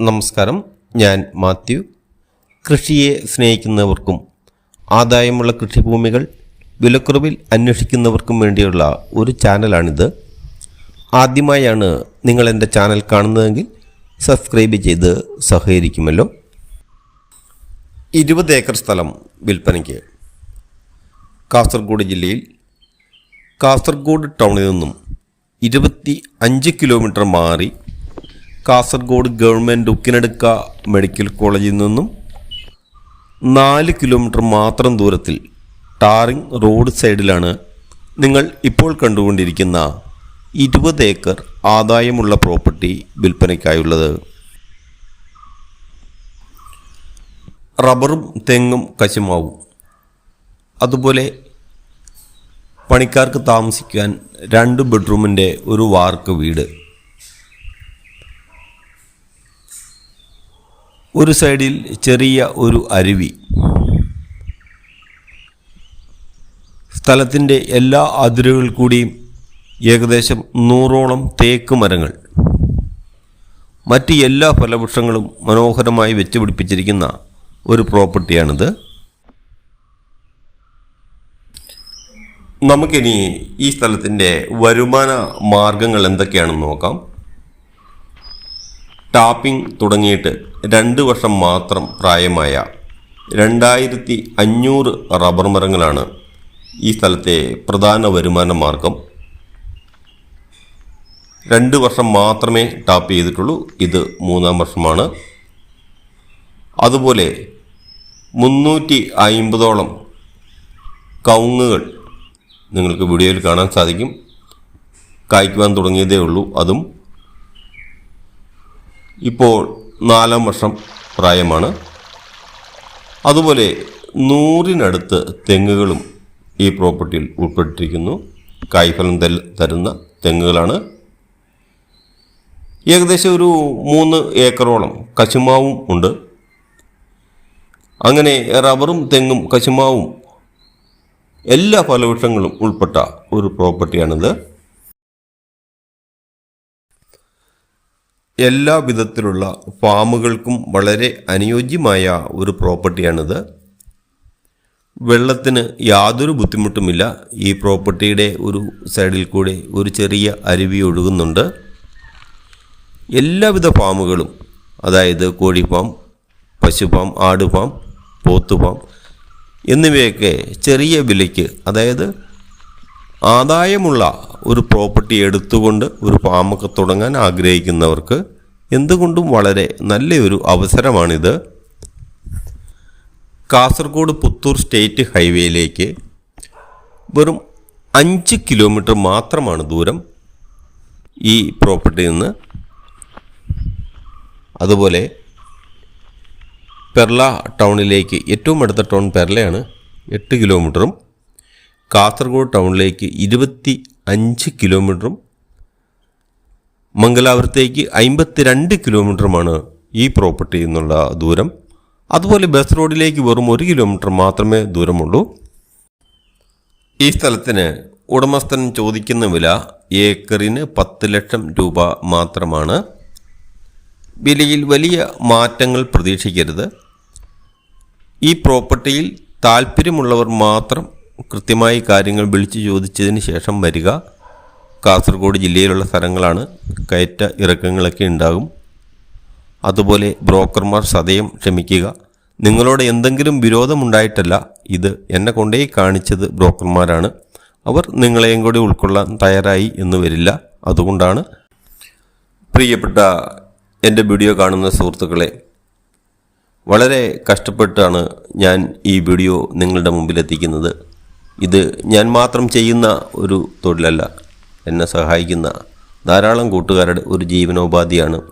നമസ്കാരം. ഞാൻ മാത്യു. കൃഷിയെ സ്നേഹിക്കുന്നവർക്കും ആദായമുള്ള കൃഷിഭൂമികൾ വിലക്കുറവിൽ അന്വേഷിക്കുന്നവർക്കും വേണ്ടിയുള്ള ഒരു ചാനലാണിത്. ആദ്യമായാണ് നിങ്ങൾ എന്റെ ചാനൽ കാണുന്നതെങ്കിൽ സബ്സ്ക്രൈബ് ചെയ്ത് സഹകരിക്കുമല്ലോ. ഇരുപത് ഏക്കർ സ്ഥലം വിൽപ്പനയ്ക്ക് കാസർഗോഡ് ജില്ലയിൽ കാസർഗോഡ് ടൗണിൽ നിന്നും ഇരുപത്തി അഞ്ച് കിലോമീറ്റർ മാറി കാസർഗോഡ് ഗവൺമെന്റ് ഉക്കിനടുക്ക മെഡിക്കൽ കോളേജിൽ നിന്നും നാല് കിലോമീറ്റർ മാത്രം ദൂരത്തിൽ ടാറിംഗ് റോഡ് സൈഡിലാണ് നിങ്ങൾ ഇപ്പോൾ കണ്ടുകൊണ്ടിരിക്കുന്ന ഇരുപത് ഏക്കർ ആദായമുള്ള പ്രോപ്പർട്ടി വിൽപ്പനയ്ക്കായുള്ളത്. റബ്ബറും തെങ്ങും കശുമാവും. അതുപോലെ പണിക്കാർക്ക് താമസിക്കാൻ രണ്ട് ബെഡ്റൂമിന്റെ ഒരു വാർക്ക് വീട്. ഒരു സൈഡിൽ ചെറിയ ഒരു അരുവി. സ്ഥലത്തിന്റെ എല്ലാ അതിരുകൾ കൂടിയും ഏകദേശം നൂറോളം തേക്ക് മരങ്ങൾ. മറ്റ് എല്ലാ ഫലവൃക്ഷങ്ങളും മനോഹരമായി വെച്ചുപിടിപ്പിച്ചിരിക്കുന്ന ഒരു പ്രോപ്പർട്ടിയാണിത്. നമുക്കിനി ഈ സ്ഥലത്തിന്റെ വരുമാന മാർഗങ്ങൾ എന്തൊക്കെയാണെന്ന് നോക്കാം. ടാപ്പിംഗ് തുടങ്ങിയിട്ട് രണ്ട് വർഷം മാത്രം പ്രായമായ രണ്ടായിരത്തി അഞ്ഞൂറ് റബ്ബർ മരങ്ങളാണ് ഈ സ്ഥലത്തെ പ്രധാന വരുമാന മാർഗം. രണ്ട് വർഷം മാത്രമേ ടാപ്പ് ചെയ്തിട്ടുള്ളൂ. ഇത് മൂന്നാം വർഷമാണ്. അതുപോലെ മുന്നൂറ്റി അയിമ്പതോളം കവുങ്ങുകൾ നിങ്ങൾക്ക് വീഡിയോയിൽ കാണാൻ സാധിക്കും. കായ്ക്കുവാൻ തുടങ്ങിയതേ ഉള്ളൂ. അതും ഇപ്പോൾ നാലാം വർഷം പ്രായമാണ്. അതുപോലെ നൂറിനടുത്ത് തെങ്ങുകളും ഈ പ്രോപ്പർട്ടിയിൽ ഉൾപ്പെട്ടിരിക്കുന്നു. കായ്ഫലം തരുന്ന തെങ്ങുകളാണ്. ഏകദേശം ഒരു മൂന്ന് ഏക്കറോളം കശുമാവും ഉണ്ട്. അങ്ങനെ റബ്ബറും തെങ്ങും കശുമാവും എല്ലാ ഫലവൃക്ഷങ്ങളും ഉൾപ്പെട്ട ഒരു പ്രോപ്പർട്ടിയാണിത്. എല്ലാ വിധത്തിലുള്ള ഫാമുകൾക്കും വളരെ അനുയോജ്യമായ ഒരു പ്രോപ്പർട്ടിയാണിത്. വെള്ളത്തിന് യാതൊരു ബുദ്ധിമുട്ടുമില്ല. ഈ പ്രോപ്പർട്ടിയുടെ ഒരു സൈഡിൽ കൂടെ ഒരു ചെറിയ അരുവി ഒഴുകുന്നുണ്ട്. എല്ലാവിധ ഫാമുകളും അതായത് കോഴി ഫാം പശു ഫാം ആട് ഫാം ഫാം എന്നിവയൊക്കെ ചെറിയ വിലയ്ക്ക് അതായത് ആദായമുള്ള ഒരു പ്രോപ്പർട്ടി എടുത്തുകൊണ്ട് ഒരു ഫാമൊക്കെ തുടങ്ങാൻ ആഗ്രഹിക്കുന്നവർക്ക് എന്തുകൊണ്ടും വളരെ നല്ലൊരു അവസരമാണിത്. കാസർഗോഡ് പുത്തൂർ സ്റ്റേറ്റ് ഹൈവേയിലേക്ക് വെറും അഞ്ച് കിലോമീറ്റർ മാത്രമാണ് ദൂരം ഈ പ്രോപ്പർട്ടിയിൽ നിന്ന്. അതുപോലെ പെർള ടൗണിലേക്ക് ഏറ്റവും അടുത്ത ടൗൺ പെർളയാണ് എട്ട് കിലോമീറ്ററും കാസർഗോഡ് ടൗണിലേക്ക് ഇരുപത്തി അഞ്ച് കിലോമീറ്ററും മംഗലാപുരത്തേക്ക് അമ്പത്തിരണ്ട് കിലോമീറ്ററുമാണ് ഈ പ്രോപ്പർട്ടി എന്നുള്ള ദൂരം. അതുപോലെ ബസ് റോഡിലേക്ക് വെറും ഒരു കിലോമീറ്റർ മാത്രമേ ദൂരമുള്ളൂ. ഈ സ്ഥലത്തിന് ഉടമസ്ഥൻ ചോദിക്കുന്ന വില ഏക്കറിന് പത്ത് ലക്ഷം രൂപ മാത്രമാണ്. വിലയിൽ വലിയ മാറ്റങ്ങൾ പ്രതീക്ഷിക്കരുത്. ഈ പ്രോപ്പർട്ടിയിൽ താല്പര്യമുള്ളവർ മാത്രം കൃത്യമായി കാര്യങ്ങൾ വിളിച്ചു ചോദിച്ചതിന് ശേഷം വരിക. കാസർഗോഡ് ജില്ലയിലുള്ള സ്ഥലങ്ങളാണ് കയറ്റ ഇറക്കങ്ങളൊക്കെ ഉണ്ടാകും. അതുപോലെ ബ്രോക്കർമാർ സതയം ക്ഷമിക്കുക. നിങ്ങളോട് എന്തെങ്കിലും വിരോധമുണ്ടായിട്ടല്ല ഇത് എന്നെ കൊണ്ടേ കാണിച്ചത് ബ്രോക്കർമാരാണ്. അവർ നിങ്ങളെയും കൂടി ഉൾക്കൊള്ളാൻ തയ്യാറായി എന്ന് വരില്ല. അതുകൊണ്ടാണ് പ്രിയപ്പെട്ട എന്റെ വീഡിയോ കാണുന്ന സുഹൃത്തുക്കളെ വളരെ കഷ്ടപ്പെട്ടാണ് ഞാൻ ഈ വീഡിയോ നിങ്ങളുടെ മുമ്പിൽ എത്തിക്കുന്നത് ഇത് ഞാൻ മാത്രം ചെയ്യുന്ന ഒരു തൊഴിലല്ല. എന്നെ സഹായിക്കുന്ന ധാരാളം കൂട്ടുകാരുടെ ഒരു ജീവനോപാധിയാണ്.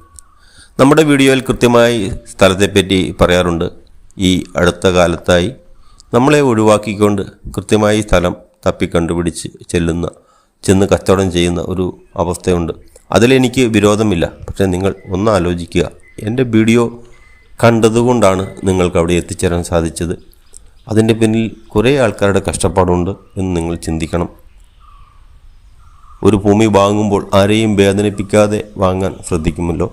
നമ്മുടെ വീഡിയോയിൽ കൃത്യമായി സ്ഥലത്തെപ്പറ്റി പറയാറുണ്ട്. ഈ അടുത്ത കാലത്തായി നമ്മളെ ഒഴിവാക്കിക്കൊണ്ട് കൃത്യമായി സ്ഥലം തപ്പി കണ്ടുപിടിച്ച് ചെല്ലുന്ന ചെന്ന് കച്ചവടം ചെയ്യുന്ന ഒരു അവസ്ഥയുണ്ട്. അതിലെനിക്ക് വിരോധമില്ല. പക്ഷേ നിങ്ങൾ ഒന്ന് ആലോചിക്കുക. എന്റെ വീഡിയോ കണ്ടതുകൊണ്ടാണ് നിങ്ങൾക്ക് അവിടെ എത്തിച്ചേരാൻ സാധിച്ചത്. അതിന്റെ പിന്നിൽ കുറേ ആൾക്കാരുടെ കഷ്ടപ്പാടുണ്ട് എന്ന് നിങ്ങൾ ചിന്തിക്കണം. ഒരു ഭൂമി വാങ്ങുമ്പോൾ ആരെയും വേദനിപ്പിക്കാതെ വാങ്ങാൻ ശ്രദ്ധിക്കുമല്ലോ.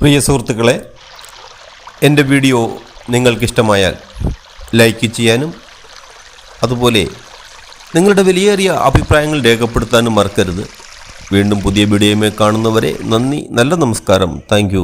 പ്രിയ സുഹൃത്തുക്കളെ എന്റെ വീഡിയോ നിങ്ങൾക്കിഷ്ടമായാൽ ലൈക്ക് ചെയ്യാനും അതുപോലെ നിങ്ങളുടെ വിലയേറിയ അഭിപ്രായങ്ങൾ രേഖപ്പെടുത്താനും മറക്കരുത്. വീണ്ടും പുതിയ വീഡിയോയുമായി കാണുന്നവരെ നന്ദി നല്ല നമസ്കാരം. താങ്ക്